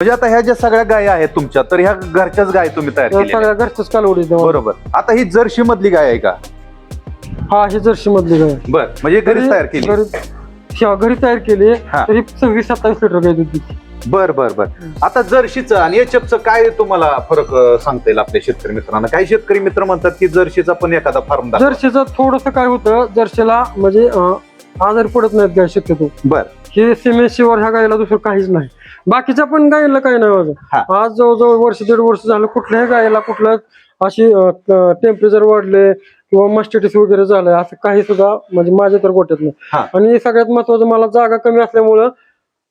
म्हणजे आता ह्या ज्या सगळ्या गाय आहेत तुमच्या तर ह्या घरच्याच गाय तुम्ही तयार केल्या सगळ्या घरच्याच कालवडी. बरोबर. आता ही जर्शी मधली गाय आहे का? हा ही जर्सी मधली गाय बर म्हणजे घरीच तयार केली. घरी घरी तयार केली हा. तरी सव्वीस सत्तावीस लिटर गाय दूध देते. बर बर बर. आता जर्शीचं आणि एचएफचं काय तुम्हाला फरक अं, सांगता येईल आपल्या शेतकरी मित्रांना? काही शेतकरी मित्र म्हणतात की जर्शीचा पण एखादा फार्म दाखवा. जर्सीचं थोडस काय होतं जर्सीला म्हणजे अं, आजारी पडत नाहीत गाय शक्यतो. बर. हे सिमेशिवर ह्या गायला दुसरं काहीच नाही. बाकीच्या पण गायला काही नाही. माझं आज जवळजवळ वर्ष दीड वर्ष झालं कुठल्याही गायला कुठलं अशी टेम्परेचर वाढले किंवा मस्टिटिस वगैरे झालंय असं काही सुद्धा म्हणजे माझ्या तर गोट्यात नाही. आणि सगळ्यात महत्वाचं मला जागा कमी असल्यामुळं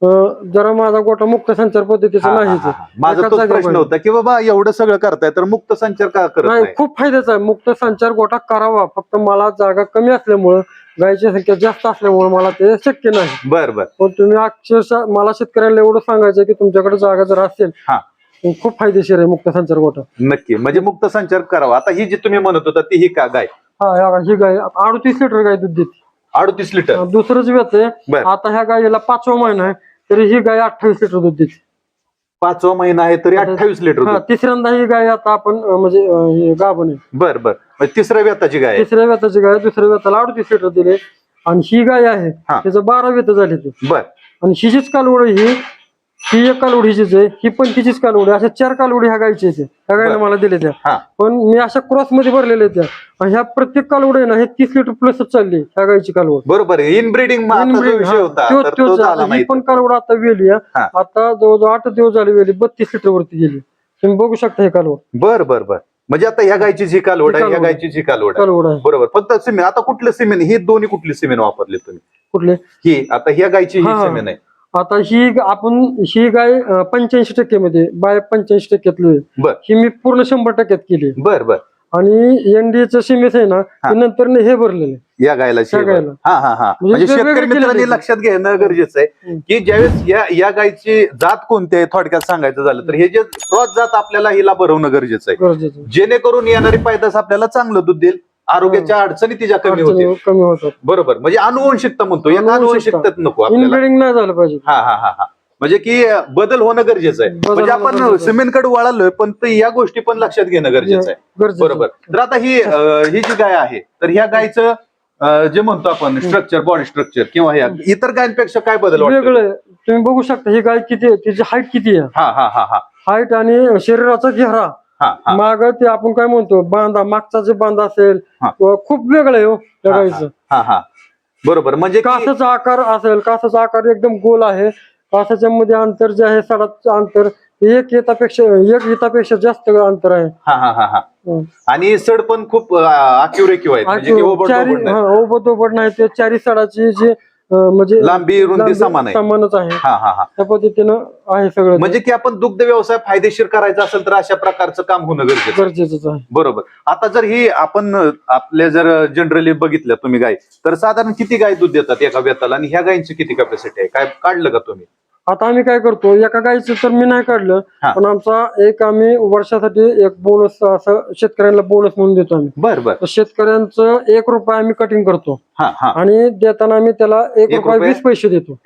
जरा माझा गोटा मुक्त संचार पद्धतीचा हा, हा, नाहीच हा, आहे. हा. माझा तोच प्रश्न. होता की बाबा एवढं सगळं करताय तर मुक्त संचार का करत नाही नाही? खूप फायद्याचा आहे. मुक्त संचार गोटा करावा. फक्त मला जागा कमी असल्यामुळं गायची संख्या जास्त असल्यामुळे मला ते शक्य नाही. बर बर. पण तुम्ही अक्षरशः मला शेतकऱ्यांना एवढं सांगायचं की तुमच्याकडे जागा जर असेल हा. खूप फायदेशीर आहे मुक्त संचार गोटा नक्की. म्हणजे मुक्त संचार करावा. आता ही जी तुम्ही म्हणत होता ती ही का गाय? हा ही गाय अडतीस लिटर गाय दूध देते. अडतीस लिटर दुसरंच व्यत आहे बर. आता ह्या गायीला पाचवा महिना आहे तरी ही गाय अठ्ठावीस लिटर दूध देते पाचवा महिना आहे तरी अठ्ठावीस लिटर हा दूध. तिसऱ्यांदा ही गाय आता आपण अं, म्हणजे अं, हे गाभण आहे बर बर म्हणजे तिसऱ्या व्यताची गाय आहे. तिसऱ्या व्यताची गाय दुसऱ्या व्यताला अडतीस लिटर दिले आणि ही गाय आहे हा. त्याचं बारा व्यत झाले ते बर आणि हिचीच कालवड ही ही एक कालवड हिचीच आहे ही पण तिचीच कालवड अशा चार कालवडी ह्या गायची ह्या गायला. मला दिले त्या हा. पण मी अशा क्रॉसमध्ये भरलेल्या त्या. आणि ह्या प्रत्येक कालवड आहे ना हे तीस लिटर प्लसच चालली ह्या गायची कालवड. बरोबर आहे. इनब्रीडिंग विषय हा. होता त्यो- तर त्योच तो आहे. झाला ही नाही पण कालवड आता वेली आहे. हा. आता जवळजवळ आठ दिवस झाले वेली बत्तीस लिटर वरती गेली. तुम्ही बघू शकता हे कालवड. बर बर बर. म्हणजे आता ह्या गायची जी कालवड आहे कालवड. गायची जी कालवड आहे. कालवड आहे. बरोबर. फक्त सिमेंट आता कुठलं सिमेंट ही दोन्ही कुठली सिमेंट वापरले तुम्ही? कुठले? ही आता ह्या गायची हा. सिमेंट आहे. आता ही आपण ही गाय पंच्याऐंशी टक्क्यामध्ये बाय पंच्याऐंशी टक्क्यातली. बर ही मी पूर्ण शंभर टक्क्यात केली बर बर आणि एनडीएचं सीमेस आहे ना. ते नंतर हे भरलेले या गायला त्या शेवट. गायला. हा हा हा म्हणजे म्हणजे शेतकरी मित्रांनी. लक्षात घेणं गरजेचं आहे हम्म. की ज्यावेळेस या या गायची जात कोणती आहे थोडक्यात सांगायचं झालं तर हे जे क्रॉस जात आपल्याला हिला भरवणं गरजेचं आहे गरजेचं जेणेकरून येणारी पैदास आपल्याला चांगलं दूध देईल आरोग्याच्या अडचणी तिच्या कमी होतील. कमी होतात. बरोबर. म्हणजे अनुवंशिकता म्हणतो. या अनुवंशिकता. अनुवंशिकतेत नको आपल्याला. नाही झालं पाहिजे. हा हा हा हा. म्हणजे की बदल होणं गरजेचं आहे. म्हणजे होणं आपण गरजेचं आहे. सिमेंटकडे वळालोय पण ते या गोष्टी पण लक्षात घेणं गरजेचं आहे. बरोबर. तर आता ही ही जी गाय आहे तर ह्या गायचं जे म्हणतो आपण स्ट्रक्चर बॉडी स्ट्रक्चर किंवा ह्या इतर गायांपेक्षा काय बदल वेगळं. तुम्ही बघू शकता ही गाय किती आहे? तिची हाईट किती आहे? हा हा हा हा. हाईट आणि शरीराचा घेरा. माग ते आपण काय म्हणतो बांधा मागचा जे बांधा असेल खूप वेगळं आहे हो बरोबर म्हणजे कासाचा आकार असेल कासाचा आकार एकदम गोल आहे. कासाच्या मध्ये अंतर जे आहे सडाचं अंतर एक येतापेक्षा एक येतापेक्षा जास्त अंतर आहे. हा हा हा हा. हं. आणि सड पण खूप अक्युरेक्यू की ओबड नाही. ते चारी सडाची जी म्हणजे लांबी रुंदी समान आहे. समानच आहे. हा हा हा. त्या पद्धतीनं आहे सगळं. म्हणजे की आपण दुग्ध व्यवसाय फायदेशीर करायचा असेल तर अशा प्रकारचं काम होणं गरजेचं आहे. गरजेचंच आहे. बरोबर. आता जर ही आपण आपल्या जर जनरली बघितलं तुम्ही गाय तर साधारण किती गाय दूध देतात एका व्यताला आणि ह्या गायींची किती कॅपॅसिटी आहे? काय काढलं का तुम्ही? आता आम्ही काय करतो एका गायचं तर मी नाही काढलं हा. पण आमचा एक आम्ही वर्षासाठी एक बोनस असं शेतकऱ्यांना बोनस म्हणून देतो आम्ही. बर बर. तर शेतकऱ्यांचं एक रुपया आम्ही कटिंग करतो. हा हा. आणि देताना आम्ही त्याला एक एक रुपया रुपया? वीस पैसे देतो.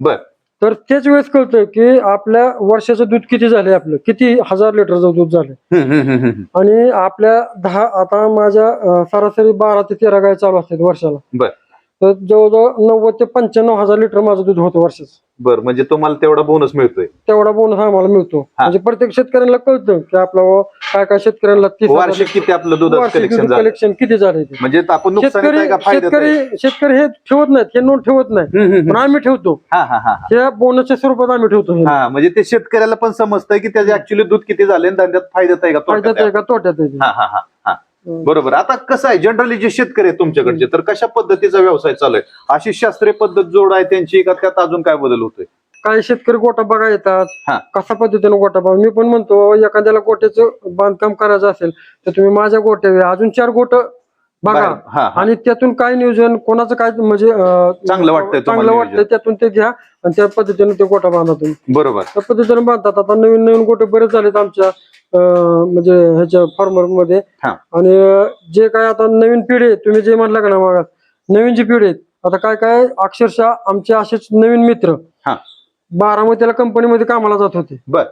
बर. तर त्याच वेळेस कळतं की आपल्या वर्षाचं दूध किती झाले आपलं? किती हजार लिटरचं दूध झालं हम्म, हम्म, हम्म, हम्म. आणि आपल्या दहा आता माझ्या अं, सरासरी बारा ते तेरा गाय चालू असतात वर्षाला. बर. तर जवळजवळ नव्वद ते पंच्याण्णव हजार लिटर माझं दूध होतं वर्षाचं. बर म्हणजे तुम्हाला तेवढा बोनस मिळतोय तेवढा बोनस आम्हाला मिळतो म्हणजे प्रत्येक शेतकऱ्यांना कळतं की आपला बुवा काय काय शेतकऱ्यांना तीस हजार वार्षिक किती आपलं दूध वार्षिक कलेक्शन दूध झालं कलेक्शन किती झाले ते म्हणजे आपण नुकसान शेतकरी का फायद्यात आहे? शेतकरी शेतकरी हे ठेवत नाहीत हे नोंद ठेवत नाही हम्म, हम्म, पण. आम्ही ठेवतो हा हा हा त्या बोनसच्या स्वरूपात आम्ही ठेवतो हे. हा म्हणजे ते शेतकऱ्याला पण समजतंय की त्याचे ऍक्च्युली दूध किती झाले आणि धंद्यात फायद्यात आहे का तोट्यात फायद्यात आहे आहे? का तोट्यात आहे ते. हा हा हा हा. बरोबर. आता कसं आहे जनरली जे शेतकरी आहेत तुमच्याकडचे तर कशा पद्धतीचा व्यवसाय चालू आहे? अशी शास्त्रीय पद्धत जोड आहे त्यांची का त्यात अजून काय बदल होतोय? काही शेतकरी गोटा बघा येतात. हा. कशा पद्धतीने गोटा बघा? मी पण म्हणतो एखाद्याला गोट्याचं बांधकाम करायचं असेल तर तुम्ही माझ्या गोट्या अजून चार गोट बघा बाहेर. हा, हा. आणि त्यातून काय नियोजन कोणाचं काय म्हणजे अं, चांगलं वाटतंय तुम्हाला चांगलं नियोजन. वाटतंय त्यातून ते घ्या आणि त्या पद्धतीने ते गोटा बांधा तुम्ही बरोबर त्या पद्धतीने बांधतात आता नवीन नवीन गोटे बरेच झालेत आमच्या अं, म्हणजे ह्याच्या फार्मरमध्ये हा. आणि अं, जे काय आता नवीन पिढी आहे तुम्ही जे म्हणला का ना मग नवीन जी पिढी आहेत आता काय काय अक्षरशः आमचे असेच नवीन मित्र हा. बारामतीला कंपनीमध्ये कामाला जात होते बर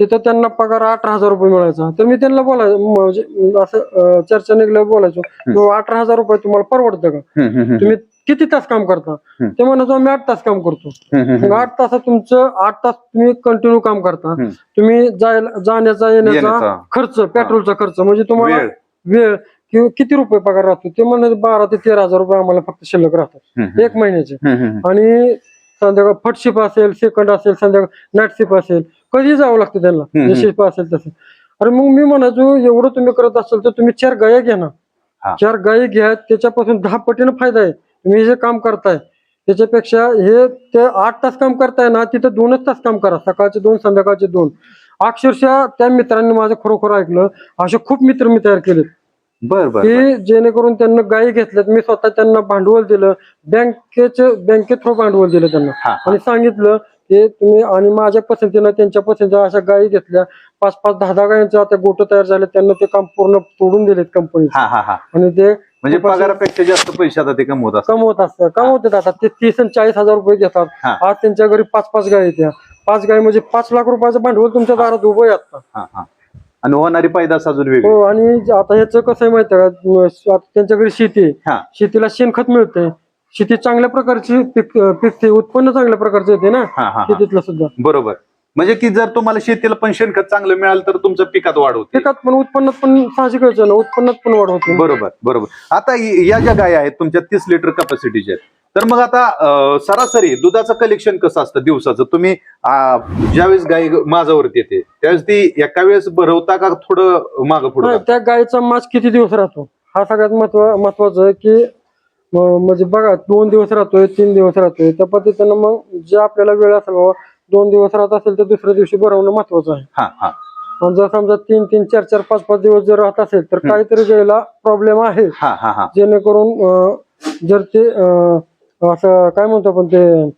तिथं त्यांना पगार अठरा हजार रुपये मिळायचा तर मी त्यांना बोलायचो म्हणजे असं चर्चा निघल्यावर बोलायचो "बाबा, अठरा हजार रुपये तुम्हाला परवडतं का. तुम्ही किती तास काम करता. ते म्हणायचो आम्ही आठ तास काम करतो. आठ तासात तुमचं आठ तास तुम्ही कंटिन्यू काम करता. तुम्ही जायला जाण्याचा येण्याचा. खर्च पेट्रोलचा खर्च म्हणजे तुम्हाला वेळ. किंवा किती रुपये पगार राहतो ते म्हणतात बारा ते तेरा हजार रुपये आम्हाला फक्त शिल्लक राहतात एक महिन्याचे. आणि संध्याकाळ फटशिप असेल सेकंड असेल संध्याकाळ नाईट शिप असेल कधी जावं लागतं त्यांना? हम्म. जे शिप असेल तसं. अरे मग मी म्हणायचो एवढं तुम्ही करत असाल तर तुम्ही चार गाया घ्या ना. चार गायी घ्या त्याच्यापासून दहा पटीनं फायदा आहे. तुम्ही जे काम करताय त्याच्यापेक्षा हे ते आठ तास काम करताय ना तिथं दोनच तास काम करा सकाळचे दोन संध्याकाळचे दोन. अक्षरशः त्या मित्रांनी माझं खरोखर ऐकलं असे खूप मित्र मी तयार केलेत. बर की जेणेकरून त्यांना गायी घेतल्यात. मी स्वतः त्यांना भांडवल दिलं बँकेचे बँके थ्रू भांडवल दिलं त्यांना. आणि सांगितलं की तुम्ही आणि माझ्या पसंतीनं त्यांच्या पसंतीनं अशा गायी घेतल्या. पाच पाच दहा दहा गायींचे आता गोट तयार झाले त्यांना ते काम पूर्ण तोडून दिलेत कंपनी हा हा हा. आणि ते म्हणजे पगारापेक्षा जास्त पैसे आता ते कमवत असतात. कमवत असतात कमवतात आता. ते तीस आणि चाळीस हजार रुपये घेतात. हा. आज त्यांच्या घरी पाच पाच गायी येत्या पाच गायी म्हणजे पाच लाख रुपयाचं भांडवल तुमच्या दारात उभं आहे आता. हा हा. आणि होणारी पैदास अजून वेगळी. हो आणि ज- आता ह्याचं कसं आहे माहिती का? अं, आता त्यांच्या घरी शेती आहे. हा. शेतीला शेणखत मिळतंय. शेती चांगल्या प्रकारची पिक पिकते उत्पन्न चांगल्या प्रकारचं येते ना? हा हा हा. शेतीतलं सुद्धा. बरोबर. म्हणजे की जर तुम्हाला शेतीला पण शेणखत चांगलं मिळालं तर तुमचं पिकात वाढ होते. पिकात पण उत्पन्नात पण साहजिकच आहे ना उत्पन्नात पण वाढ होते. बरोबर बरोबर. आता या ज्या गाय आहेत तुमच्या तीस लिटर कॅपॅसिटीच्या आहेत. तर मग आता अं, सरासरी दुधाचं कलेक्शन कसं असतं दिवसाचं? तुम्ही अं, ज्यावेळेस गाय माझ्यावरती येते त्यावेळेस ती एका वेळेस भरवता का थोडं मागं पुढं नाही, त्या गायीचा मास किती दिवस राहतो? हा सगळ्यात महत्त्व महत्वाचं आहे की म्हणजे बघा दोन दिवस राहतोय तीन दिवस राहतोय. त्या पद्धतीनं मग जे आपल्याला वेळ असेल बाबा दोन दिवस राहत असेल तर दुसऱ्या दिवशी भरवणं महत्वाचं आहे. हा हा. आणि जर समजा तीन तीन चार चार पाच पाच दिवस जर राहत असेल तर काहीतरी गायीला प्रॉब्लेम आहे. हा हा हा. जेणेकरून अं, जर ते अं, असं काय म्हणतो आपण ते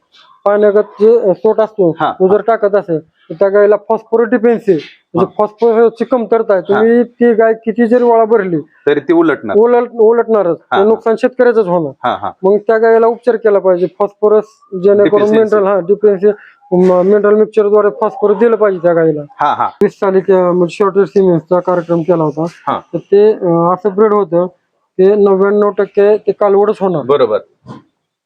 पाण्यागत जे सोट असतो हा, तो जर टाकत असेल तर त्या गायीला फॉस्फोरस डिफेन्सी म्हणजे फॉस्फोरसची कमतरता आहे. तुम्ही ती गाय किती जरी वळा भरली तरी ती उलटणार. उलट उलटणारच. ते नुकसान शेतकऱ्याच होणार. मग त्या गायीला उपचार केला पाहिजे. फॉस्फरस जेणेकरून. मिनरल हा डिफेन्सी मिनरल मिक्सचरद्वारे फॉस्फरस दिलं पाहिजे त्या गायीला. वीस साली शॉर्टेज सिमेंटचा कार्यक्रम केला होता. हा. तर ते असं ब्रेड होतं. ते नव्याण्णव टक्के ते कालवडच होणार. बरोबर.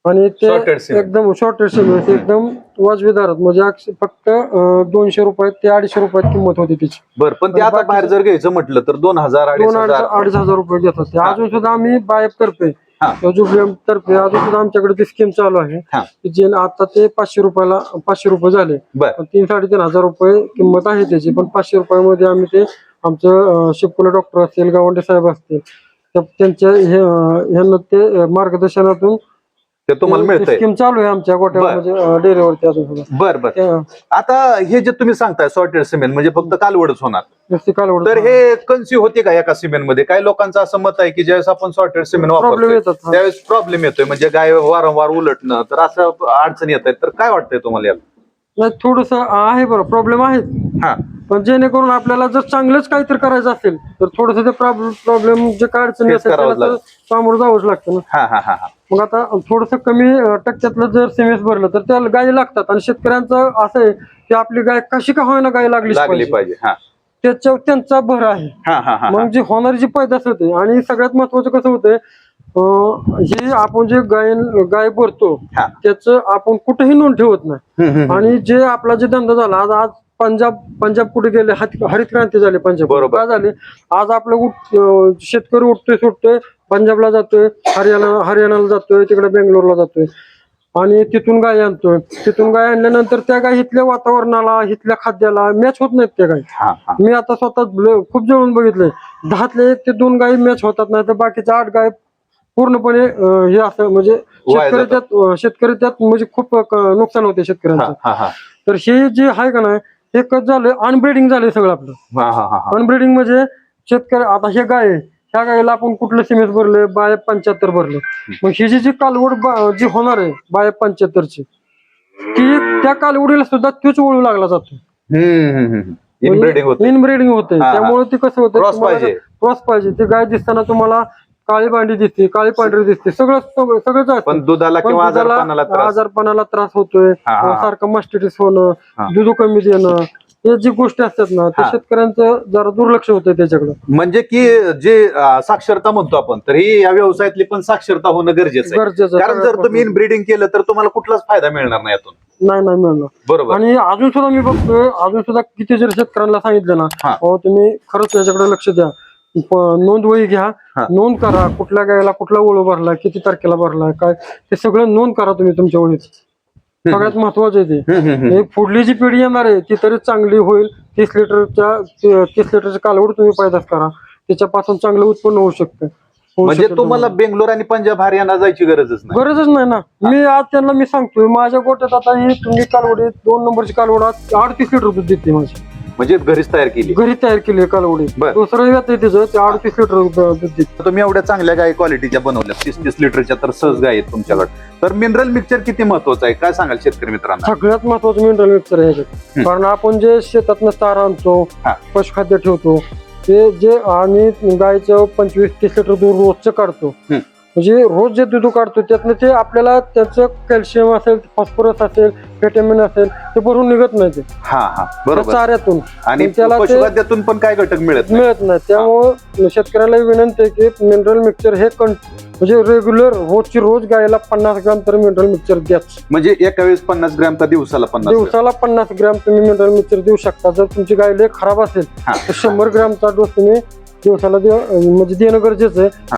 आणि ते. एकदम शॉर्टेज सिमेंट एकदम वाजवी दरात. म्हणजे अक्ष- फक्त अं, दोनशे रुपयात ते अडीचशे रुपयात किंमत होती त्याची. बर पण ते आता बाहेर जर घ्यायचं म्हटलं तर दोन हजार अडीच दोन अडीच हजार. अडीच हजार रुपये घेत होते अजून सुद्धा आम्ही बायप तर्फे हा. तर्फे अजून सुद्धा आमच्याकडे ती स्कीम चालू आहे. हा. की जे आता ते पाचशे रुपयाला पाचशे रुपये झाले. बर. पण तीन साडेतीन हजार रुपये किंमत आहे त्याची. पण पाचशे रुपयामध्ये आम्ही ते आमचं शिवकुले डॉक्टर असतील गावंडे साहेब असतील तर त्यांच्या हे अं, ह्यांना ते अं, मार्गदर्शनातून ते तुम्हाला मिळतंय. स्कीम चालू आहे आमच्या गोट्यावर बर. म्हणजे डेअरीवरती अजून सुद्धा बर बर. त्या- आता हे जे तुम्ही सांगताय सॉर्टेड सिमेंट म्हणजे फक्त कालवडच होणार. नुसती कालवड तर हे कन्सी होते का एका सिमेंटमध्ये? काही लोकांचं असं मत आहे की ज्यावेळेस आपण सॉर्टेड सिमेंट Problem वापरतो येतात, हा. त्यावेळेस प्रॉब्लेम येतोय. म्हणजे गाय वारंवार उलटणं तर असं अडचण येत तर काय वाटतंय तुम्हाला यात नाही थोडस आहे बरं. प्रॉब्लेम आहे हा. पण जेणेकरून आपल्याला जर चांगलंच काहीतरी करायचं असेल तर थोडस ते प्रॉब्लेम जे काय अडचणी Face असेल करावंच त्याला तर लागेल. सामोरं जावंच लागतं ना. हा हा हा हा. मग आता थोडस कमी टक्क्यातलं जर सिमेंट भरलं तर त्याला गायी लागतात. आणि शेतकऱ्यांचं असं आहे की आपली गाय कशी का होईना गाय लागली लागली पाहिजे. हा. त्याच्यावर त्यांचा भर आहे. हा हा हा मग जी होणारी जी पैदास होते आणि सगळ्यात महत्वाचं कसं होतंय हे आपण जे गाय गाय भरतो हा. त्याचं आपण कुठेही नोंद ठेवत नाही. हम्म, हम्म, आणि जे आपला जे धंदा झाला आज आज पंजाब पंजाब कुठे गेले? हरित क्रांती झाली पंजाब बरोबर. काय झाली? आज आपलं उठ अं, शेतकरी उठतोय सुटतोय. पंजाबला जातोय हरियाणा हरियाणाला जातोय तिकडे बेंगलोरला जातोय. आणि तिथून गाय आणतोय. तिथून गाय आणल्यानंतर त्या गाय इथल्या वातावरणाला इथल्या खाद्याला मॅच होत नाहीत त्या गाय हा हा. मी आता स्वतः खूप जवळून बघितलंय. दहातले एक ते दोन गायी मॅच होतात नाही तर बाकीच्या आठ गाय पूर्णपणे अं, हे असं म्हणजे वाया शेतकरी त्यात अं, शेतकरी त्यात म्हणजे खूप अं, नुकसान होते शेतकऱ्यांचं. हा हा. तर हे जे आहे का नाही कसं झालं अनब्रिडिंग झालंय सगळं आपलं. हा हा हा हा. अनब्रिडिंग म्हणजे शेतकरी आता हे गाय आहे, ह्या गायला आपण कुठलं सिमेंट भरले बाय पंच्याहत्तर भरले. मग ही जी जी कालवड बा- जी होणार आहे बाय पंच्याहत्तरची ती त्या कालवडीला सुद्धा तोच वळू लागला जातो. इनब्रीडिंग होते. इनब्रिडिंग होते. हा, हा. त्यामुळे ती कसं होतं Cross तुम्हाला पाहिजे. क्रॉस पाहिजे. ती गाय दिसताना तुम्हाला काळी भांडी दिसते काळी पांढरी दिसते सगळं सगळं- सगळंच असतं. पण दुधाला पण किंवा दुधाला आजारपणाला त्रास आजारपणाला त्रास होतोय हा, हा. सारखं मास्टिटिस होणं. दूध कमी देणं हे जी गोष्टी असतात ना ते हा. शेतकऱ्यांचं जरा दुर्लक्ष होतंय त्याच्याकडे म्हणजे की जे अं, साक्षरता म्हणतो आपण तर ही या व्यवसायातली पण साक्षरता होणं गरजेचं आहे गरजेचं कारण जर तुम्ही ब्रीडिंग केलं तर तुम्हाला कुठलाच फायदा मिळणार नाही यातून नाही नाही मिळणार बरोबर आणि अजून सुद्धा मी बघतोय अजून सुद्धा किती जर शेतकऱ्यांना सांगितलं ना हा. अहो तुम्ही खरंच याच्याकडे लक्ष द्या नोंद वही घ्या. नोंद करा. कुठल्या गायला कुठला ओळू भरला किती तारखेला भरला काय? ते सगळं नोंद करा तुम्ही तुमच्या वहीत सगळ्यात महत्वाचं आहे ते. पुढली जी पिढी येणार आहे ती तरी चांगली होईल. तीस लिटरच्या तीस लिटरच्या कालवड तुम्ही पैदास करा. त्याच्यापासून चांगलं उत्पन्न होऊ शकतं. म्हणजे तुम्हाला बेंगलोर आणि पंजाब हरियाणा जायची गरजच नाही. गरजच नाही ना. मी आज त्यांना मी सांगतोय माझ्या गोट्यात आता ही तुम्ही कालवडी दोन नंबरची कालवड आज अडतीस लिटर दूध देते माझी. म्हणजे घरीच तयार केली घरी तयार केली कालवडी बर. दुसरं येत तिचं ते अडतीस लिटर दूध देते तुम्ही एवढ्या चांगल्या गाय क्वालिटीच्या बनवल्या तीस तीस लिटरच्या तर सहज गाय आहेत तुमच्याकडे तर मिनरल मिक्सचर किती महत्वाचं आहे काय सांगाल शेतकरी मित्रांना सगळ्यात महत्वाचं मिनरल मिक्सर आहे ह्याच्यात. कारण आपण जे शेतातनं चारा आणतो हा. पशुखाद्य ठेवतो ते जे आणि गायचं पंचवीस तीस लिटर दूध रोजचं काढतो हम्म. म्हणजे रोज जे दूध काढतो त्यातनं ते आपल्याला त्याचं कॅल्शियम असेल फॉस्फरस असेल व्हिटॅमिन असेल ते भरून निघत नाही ते. हा हा त्या बरोबर. चाऱ्यातून. आणि त्याला ते- पशुखाद्यातून पण काय घटक मिळत नाही? मिळत नाही. त्यामुळं शेतकऱ्याला विनंती आहे की मिनरल मिक्सचर हे कं म्हणजे रेग्युलर रोजची रोज गायला पन्नास ग्राम तर मिनरल मिक्सचर द्याच. म्हणजे एका वेळेस पन्नास ग्रॅम का दिवसाला पन्नास ग्रॅम? दिवसाला पन्नास ग्रॅम तुम्ही मिनरल मिक्सचर देऊ शकता. जर तुमची गाय लय खराब असेल हा. तर शंभर ग्रॅमचा डोस तुम्ही दिवसाला देऊ म्हणजे देणं गरजेचं आहे.